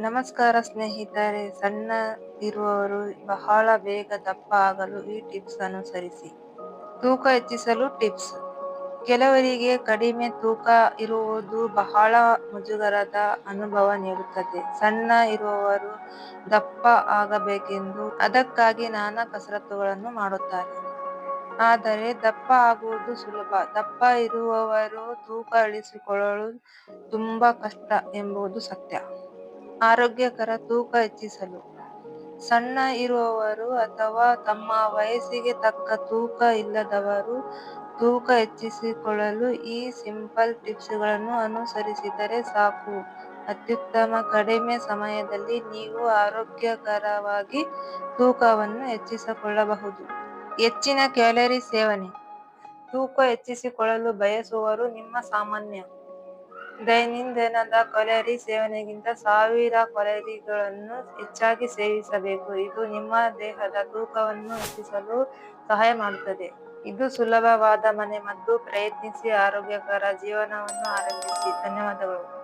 ನಮಸ್ಕಾರ ಸ್ನೇಹಿತರೆ, ಸಣ್ಣ ಇರುವವರು ಬಹಳ ಬೇಗ ದಪ್ಪ ಆಗಲು ಈ ಟಿಪ್ಸ್ ಅನುಸರಿಸಿ ತೂಕ ಹೆಚ್ಚಿಸಲು ಟಿಪ್ಸ್ ಕೆಲವರಿಗೆ ಕಡಿಮೆ ತೂಕ ಇರುವುದು ಬಹಳ ಮುಜುಗರದ ಅನುಭವ ನೀಡುತ್ತದೆ. ಸಣ್ಣ ಇರುವವರು ದಪ್ಪ ಆಗಬೇಕೆಂದು ಅದಕ್ಕಾಗಿ ನಾನಾ ಕಸರತ್ತುಗಳನ್ನು ಮಾಡುತ್ತಾರೆ. ಆದರೆ ದಪ್ಪ ಆಗುವುದು ಸುಲಭ. ದಪ್ಪ ಇರುವವರು ತೂಕ ಇಳಿಸಿಕೊಳ್ಳಲು ತುಂಬಾ ಕಷ್ಟ ಎಂಬುದು ಸತ್ಯ. ಆರೋಗ್ಯಕರ ತೂಕ ಹೆಚ್ಚಿಸಲು. ಸಣ್ಣ ಇರುವವರು ಅಥವಾ ತಮ್ಮ ವಯಸ್ಸಿಗೆ ತಕ್ಕ ತೂಕ ಇಲ್ಲದವರು ತೂಕ ಹೆಚ್ಚಿಸಿಕೊಳ್ಳಲು ಈ ಸಿಂಪಲ್ ಟಿಪ್ಸ್ಗಳನ್ನು ಅನುಸರಿಸಿದರೆ ಸಾಕು. ಅತ್ಯುತ್ತಮ ಕಡಿಮೆ ಸಮಯದಲ್ಲಿ ನೀವು ಆರೋಗ್ಯಕರವಾಗಿ ತೂಕವನ್ನು ಹೆಚ್ಚಿಸಿಕೊಳ್ಳಬಹುದು. ಹೆಚ್ಚಿನ ಕ್ಯಾಲೋರಿ ಸೇವನೆ. ತೂಕ ಹೆಚ್ಚಿಸಿಕೊಳ್ಳಲು ಬಯಸುವವರು ನಿಮ್ಮ ಸಾಮಾನ್ಯ ದೈನಂದಿನ ಕ್ಯಾಲೋರಿ ಸೇವನೆಗಿಂತ ಸಾವಿರ ಕ್ಯಾಲೋರಿಗಳನ್ನು ಹೆಚ್ಚಾಗಿ ಸೇವಿಸಬೇಕು. ಇದು ನಿಮ್ಮ ದೇಹದ ತೂಕವನ್ನು ಹೆಚ್ಚಿಸಲು ಸಹಾಯ ಮಾಡುತ್ತದೆ. ಇದು ಸುಲಭವಾದ ಮನೆಮದ್ದು ಪ್ರಯತ್ನಿಸಿ ಆರೋಗ್ಯಕರ ಜೀವನವನ್ನು ಆರಂಭಿಸಿ. ಧನ್ಯವಾದಗಳು.